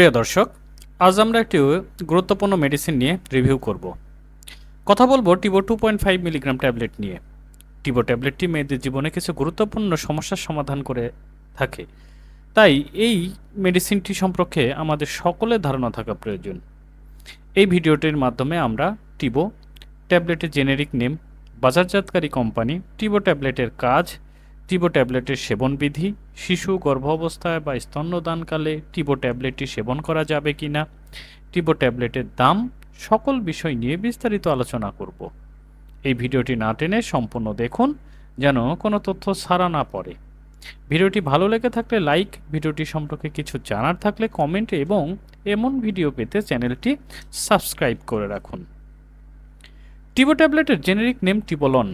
প্রিয় দর্শক, আজ আমরা একটি গুরুত্বপূর্ণ মেডিসিন নিয়ে রিভিউ করব। কথা বলব Tibo two point five milligram tablet নিয়ে। টিবো ট্যাবলেটটি মেয়েদের জীবনে কিছু গুরুত্বপূর্ণ সমস্যার সমাধান করে থাকে। তাই এই মেডিসিনটি সম্পর্কে আমাদের সকলের ধারণা থাকা প্রয়োজন। এই ভিডিওটির মাধ্যমে আমরা টিবো ট্যাবলেটের জেনেরিক নেম বাজারজাতকারী কোম্পানি টিবো ট্যাবলেটের কাজ টিবো ট্যাবলেটের সেবনবিধি, শিশু গর্ভাবস্থায় বা স্তন্যদানকালে টিবো ট্যাবলেটটি সেবন করা যাবে কি না, টিবো ট্যাবলেটের দাম, সকল বিষয় নিয়ে বিস্তারিত আলোচনা করব। এই ভিডিওটি না টেনে সম্পূর্ণ দেখুন, যেন কোনো তথ্য ছাড়া না পড়ে। ভিডিওটি ভালো লেগে থাকলে লাইক, ভিডিওটি সম্পর্কে কিছু জানার থাকলে কমেন্ট এবং এমন ভিডিও পেতে চ্যানেলটি সাবস্ক্রাইব করে রাখুন। টিবো ট্যাবলেটের জেনেরিক নেম টিবোলন।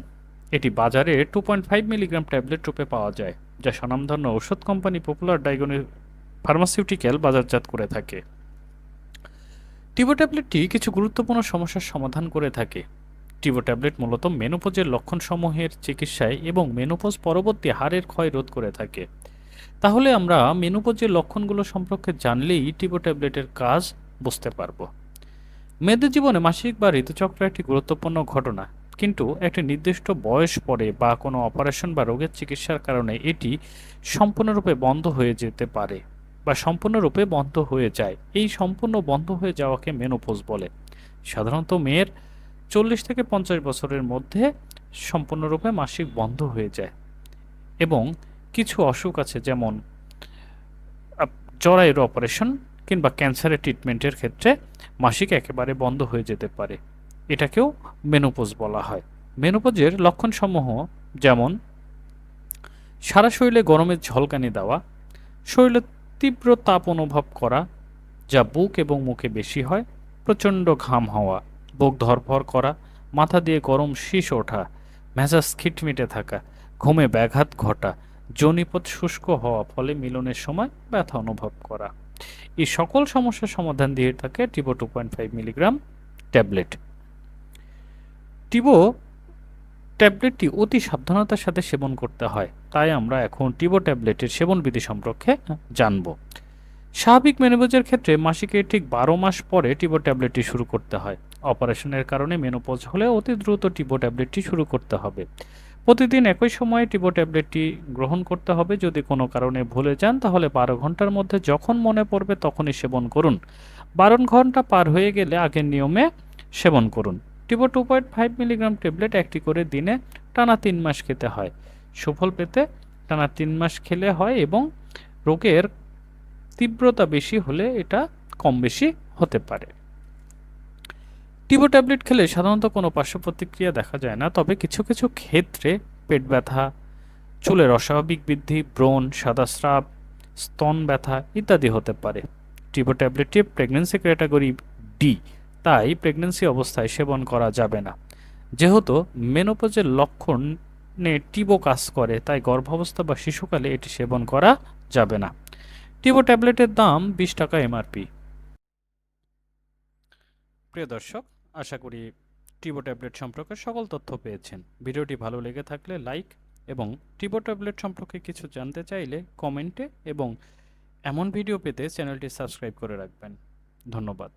এটি বাজারে two point five milligram tablet রূপে পাওয়া যায়, যা স্বনামধন্য ঔষধ কোম্পানি পপুলার ডাইগনি ফার্মাসিউটিক্যাল বাজারজাত করে থাকে। টিবো ট্যাবলেটটি কিছু গুরুত্বপূর্ণ সমস্যার সমাধান করে থাকে। টিবো ট্যাবলেট মূলত মেনোপোজের লক্ষণসমূহের চিকিৎসায় এবং মেনোপোজ পরবর্তী হাড়ের ক্ষয় রোধ করে থাকে। তাহলে আমরা মেনোপোজের লক্ষণগুলো সম্পর্কে জানলেই টিবো ট্যাবলেটের কাজ বুঝতে পারব। মেয়েদের জীবনে মাসিক বা ঋতুচক্র একটি গুরুত্বপূর্ণ ঘটনা কিন্তু একটি নির্দিষ্ট বয়স পরে বা কোনো অপারেশন বা রোগের চিকিৎসার কারণে এটি সম্পূর্ণরূপে বন্ধ হয়ে যেতে পারে বা সম্পূর্ণরূপে বন্ধ হয়ে যায়। এই সম্পূর্ণ বন্ধ হয়ে যাওয়াকে মেনোপোজ বলে। সাধারণত মেয়ের চল্লিশ থেকে পঞ্চাশ বছরের মধ্যে সম্পূর্ণরূপে মাসিক বন্ধ হয়ে যায় এবং কিছু অসুখ আছে যেমন জরায়ুর অপারেশন কিংবা ক্যান্সারের ট্রিটমেন্টের ক্ষেত্রে মাসিক একেবারে বন্ধ হয়ে যেতে পারে। এটাকেও মেনোপোজ বলা হয়। মেনোপোজের লক্ষণসমূহ যেমন, সারা শরীরে গরমের ঝলকানি দেওয়া, শরীরে তীব্র তাপ অনুভব করা, যা বুক এবং মুখে বেশি হয়, প্রচণ্ড ঘাম হওয়া, বুক ধরফর করা, মাথা দিয়ে গরম শীষ ওঠা, মেজাজ খিটমিটে থাকা, ঘুমে ব্যাঘাত ঘটা জনিপথ শুষ্ক হওয়া ফলে মিলনের সময় ব্যথা অনুভব করা। এই সকল সমস্যার সমাধান দিয়ে থাকে Tibo two point five milligram tablet. Tibo ট্যাবলেটটি অতি সাবধানতার সাথে সেবন করতে হয়। তাই আমরা এখন টিবো ট্যাবলেটের সেবনবিধি সম্পর্কে জানব। স্বাভাবিক মেনোপজের ক্ষেত্রে মাসিকে ঠিক বারো মাস পরে টিবো ট্যাবলেটটি শুরু করতে হয়। অপারেশনের কারণে মেনোপজ হলে অতি দ্রুত টিবো ট্যাবলেটটি শুরু করতে হবে। প্রতিদিন একই সময়ে টিবো ট্যাবলেটটি গ্রহণ করতে হবে। যদি কোনো কারণে ভুলে যান, তাহলে বারো ঘণ্টার মধ্যে যখন মনে পড়বে, তখনই সেবন করুন। বারো ঘণ্টা পার হয়ে গেলে আগের নিয়মে সেবন করুন। Tibo two point five milligram tablet একটি করে দিনে টানা তিন মাস খেতে হয়। সুফল পেতে টানা তিন মাস খেলে হয় এবং রোগের তীব্রতা বেশি হলে এটা কম বেশি হতে পারে। টিবো ট্যাবলেট খেলে সাধারণত কোনো পার্শ্ব প্রতিক্রিয়া দেখা যায় না, তবে কিছু কিছু ক্ষেত্রে পেট ব্যথা, চুলের অস্বাভাবিক বৃদ্ধি, ব্রণ, সাদা স্রাব, স্তন ব্যথা ইত্যাদি হতে পারে। টিবো ট্যাবলেটটি প্রেগনেন্সি ক্যাটাগরি ডি। তাই প্রেগনেন্সি অবস্থায় সেবন করা যাবে না। যেহেতু মেনোপজের লক্ষণে টিবো কাজ করে, তাই গর্ভাবস্থা বা শিশুকালে এটি সেবন করা যাবে না। টিবো ট্যাবলেটের দাম বিশ টাকা এমআরপি। প্রিয় দর্শক, আশা করি টিবো ট্যাবলেট সম্পর্কে সকল তথ্য পেয়েছেন। ভিডিওটি ভালো লেগে থাকলে লাইক এবং টিবো ট্যাবলেট সম্পর্কে কিছু জানতে চাইলে কমেন্টে এবং এমন ভিডিও পেতে চ্যানেলটি সাবস্ক্রাইব করে রাখবেন। ধন্যবাদ।